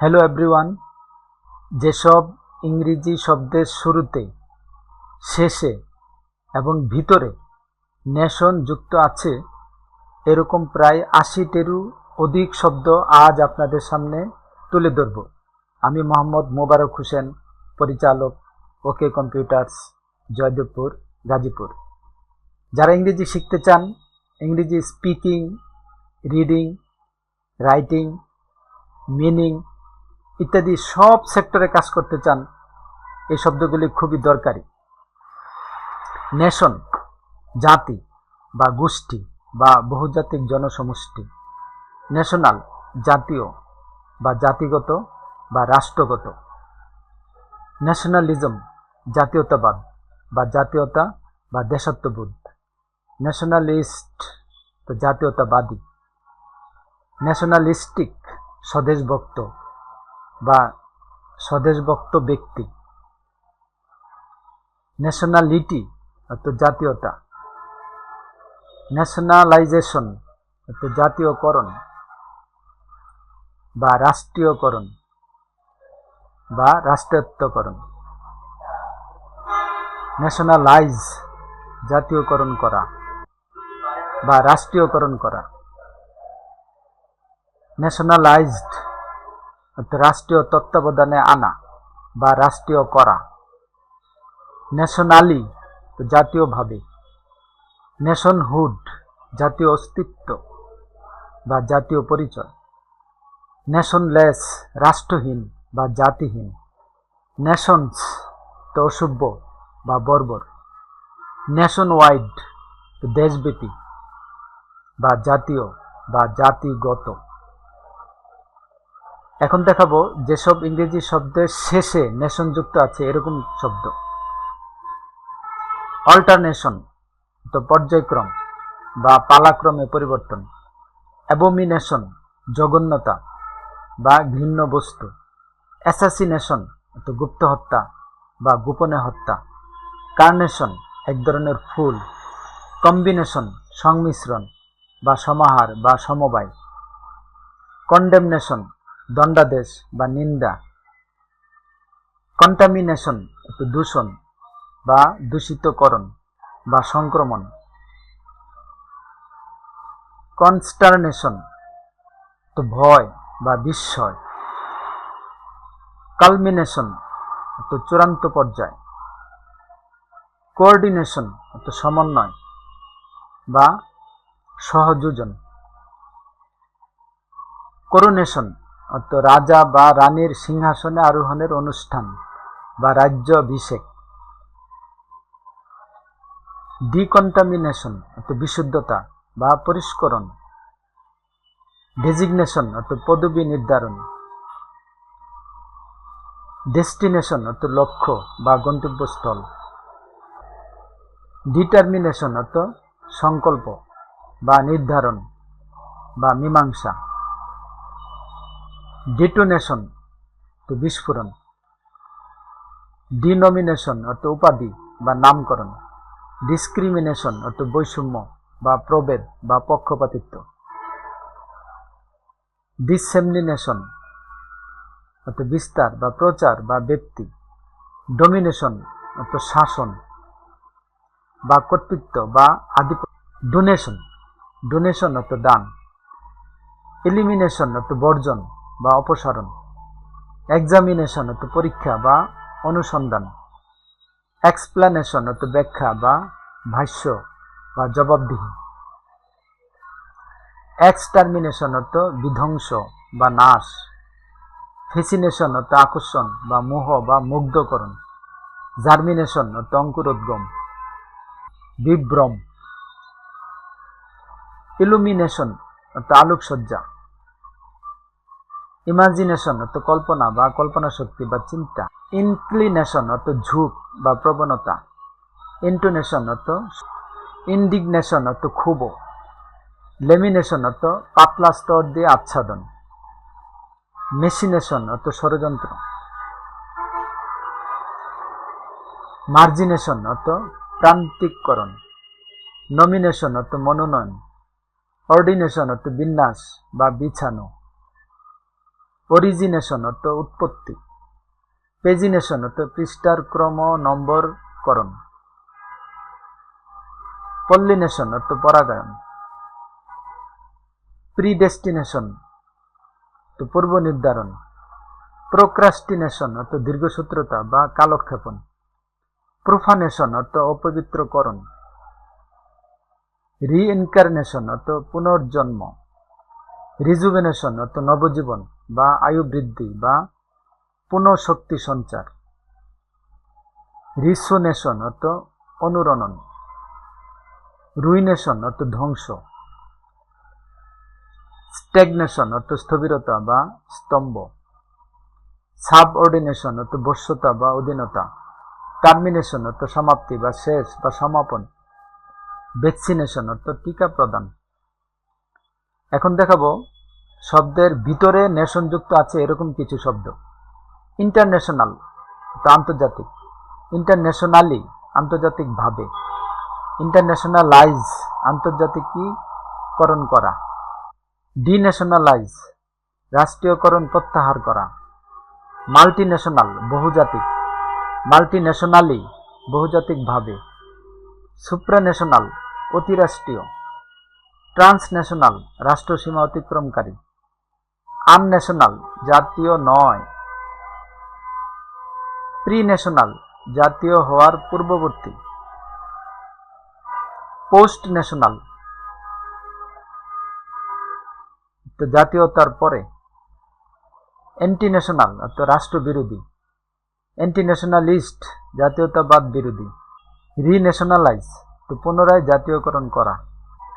Hello everyone যেসব ইংরেজি শব্দের শুরুতে, শেষে এবং ভিতরে নেশন যুক্ত আছে, এরকম প্রায় আশিটেরও অধিক শব্দ আজ আপনাদের সামনে তুলে ধরব। আমি মোহাম্মদ মোবারক হোসেন, পরিচালক ওকে কম্পিউটার্স, জয়দেবপুর, গাজীপুর। যারা ইংরেজি শিখতে চান, ইংরেজি স্পিকিং, রিডিং, রাইটিং, মিনিং ইত্যাদি সব সেক্টরে কাজ করতে চান, এই শব্দগুলি খুবই দরকারি। নেশন, জাতি বা গোষ্ঠী বা বহুজাতিক জনসমষ্টি। ন্যাশনাল জাতীয় বা জাতিগত বা রাষ্ট্রগত। ন্যাশনালিজম, জাতীয়তাবাদ বা জাতীয়তা বা দেশাত্মবোধ। ন্যাশনালিস্ট, তো জাতীয়তাবাদী। ন্যাশনালিস্টিক, স্বদেশভক্ত বা স্বদেশভক্ত ব্যক্তি। ন্যাশনালিটি অর্থাৎ জাতীয়তা। ন্যাশনালাইজেশন অর্থাৎ জাতীয়করণ বা রাষ্ট্রীয়করণ বা রাষ্ট্রায়ত্তকরণ ন্যাশনালাইজ জাতীয়করণ করা বা রাষ্ট্রীয়করণ করা। ন্যাশনালাইজড রাষ্ট্রীয় তত্ত্বাবধানে আনা বা রাষ্ট্রীয় করা। ন্যাশনালি জাতীয়ভাবে। নেশনহুড জাতীয় অস্তিত্ব বা জাতীয় পরিচয়। নেশনলেস রাষ্ট্রহীন বা জাতিহীন। নেশনস তো অসভ্য বা বর্বর। নেশন ওয়াইড দেশব্যাপী বা জাতীয় বা জাতিগত। এখন দেখাবো যেসব ইংরেজি শব্দের শেষে নেশন যুক্ত আছে, এরকম শব্দ। অল্টারনেশন তো পর্যায়ক্রম বা পালাক্রমে পরিবর্তন। অ্যাবোমিনেশন জঘন্যতা বা ঘৃণ্য বস্তু। অ্যাসাসিনেশন তো গুপ্ত হত্যা বা গোপনে হত্যা। কার্নেশন এক ধরনের ফুল। কম্বিনেশন সংমিশ্রণ বা সমাহার বা সমবায়। কন্ডেমনেশন দণ্ডাদেশ বা নিন্দা কন্টামিনেশন একটু দূষণ বা দূষিতকরণ বা সংক্রমণ কনস্টারনেশন তো ভয় বা বিস্ময় কালমিনেশন তো চূড়ান্ত পর্যায় কোঅর্ডিনেশন তো সমন্বয় বা সহযোজন করোনেশন অর্থ রাজা বা রানীর সিংহাসনে আরোহণের অনুষ্ঠান বা রাজ্য অভিষেক। ডিকন্টামিনেশন, অর্থ বিশুদ্ধতা বা পরিষ্করণ। ডেজিগনেশন, অর্থ পদবি নির্ধারণ। ডেস্টিনেশন, অর্থ লক্ষ্য বা গন্তব্যস্থল। ডিটারমিনেশন, অর্থ সংকল্প বা নির্ধারণ বা মীমাংসা। ডিটোনেশন তো বিস্ফোরণ ডিনমিনেশন অর্থ উপাধি বা নামকরণ ডিসক্রিমিনেশন অর্থ বৈষম্য বা প্রভেদ বা পক্ষপাতিত্ব ডিসেমিনেশন অর্থ বিস্তার বা প্রচার বা ব্যক্তি ডোমিনেশন অর্থ শাসন বা কর্তৃত্ব বা আধিপত্য ডোনেশন ডোনেশন অর্থ দান এলিমিনেশন অর্থ বর্জন বা অপসারণ। এক্সামিনেশন অর্থ পরীক্ষা বা অনুসন্ধান। এক্সপ্লানেশন অর্থ ব্যাখ্যা বা ভাষ্য বা জবাবদিহি। এক্সটারমিনেশন অর্থ বিধ্বংস বা নাশ। ফেসিনেশন অর্থ আকর্ষণ বা মোহ বা মুগ্ধকরণ। জার্মিনেশন অর্থ অঙ্কুরোদ্গম। বিভ্রম। ইলুমিনেশন অর্থ আলোকসজ্জা। ইমাজিনেশন অর্থ কল্পনা বা কল্পনা শক্তি বা চিন্তা। ইনক্লিনেশন অর্থ ঝুঁক বা প্রবণতা। ইন্টোনেশন অর্থ ইন্ডিগনেশন অর্থ ক্ষুব লেমিনেশন অর্থ পাতলা স্তর দিয়ে আচ্ছাদন। মেশিনেশন অর্থ ষড়যন্ত্র। মার্জিনেশন অর্থ প্রান্তিককরণ। নমিনেশন অর্থ মনোনয়ন। অর্ডিনেশন অর্থ বিন্যাস বা বিছানো। অরিজিনেশন অর্থ উৎপত্তি। পেজিনেশন অর্থ পৃষ্ঠার ক্রম নম্বরকরণ পল্লিনেশন অর্থ পরাগায়ন। প্রিডেস্টিনেশন তো পূর্ব নির্ধারণ। প্রোক্রাস্টিনেশন অর্থ দীর্ঘসূত্রতা বা কালক্ষেপণ। প্রোফানেশন অর্থ অপবিত্রকরণ। রিইনকারনেশন অর্থ পুনর্জন্ম। রিজুভেনেশন অর্থ নবজীবন, বা আয়ু বৃদ্ধি, বা পুনঃশক্তি সঞ্চার। রিসোনেশন অর্থ অনুরণন। রুইনেশন অর্থ ধ্বংস। স্ট্যাগনেশন অর্থ স্থবিরতা বা স্তম্ভ। সাবঅর্ডিনেশন অর্থ বশ্যতা বা অধীনতা। টার্মিনেশন অর্থ সমাপ্তি বা শেষ বা সমাপন। ভ্যাকসিনেশন অর্থ টিকা প্রদান। এখন দেখাবো শব্দের ভিতরে নেশনযুক্ত আছে এরকম কিছু শব্দ। ইন্টারন্যাশনাল তো আন্তর্জাতিক। ইন্টারন্যাশনালি আন্তর্জাতিকভাবে। ইন্টারন্যাশনালাইজ আন্তর্জাতিকীকরণ করা। ডিন্যাশনালাইজ রাষ্ট্রীয়করণ প্রত্যাহার করা। মাল্টিন্যাশনাল বহুজাতিক। মাল্টিন্যাশনালি বহুজাতিকভাবে। সুপ্রান্যাশনাল অতিরাষ্ট্রীয়। ট্রান্সন্যাশনাল, রাষ্ট্রসীমা অতিক্রমকারী। আনন্যাশনাল, জাতীয় নয়। প্রি ন্যাশনাল জাতীয় হওয়ার পূর্ববর্তী। পোস্ট ন্যাশনাল জাতীয়তার পরে। অ্যান্টি ন্যাশনাল অর্থাৎ রাষ্ট্রবিরোধী। অ্যান্টি ন্যাশনালিস্ট জাতীয়তাবাদ বিরোধী। রিন্যাশনালাইজ, তো পুনরায় জাতীয়করণ করা।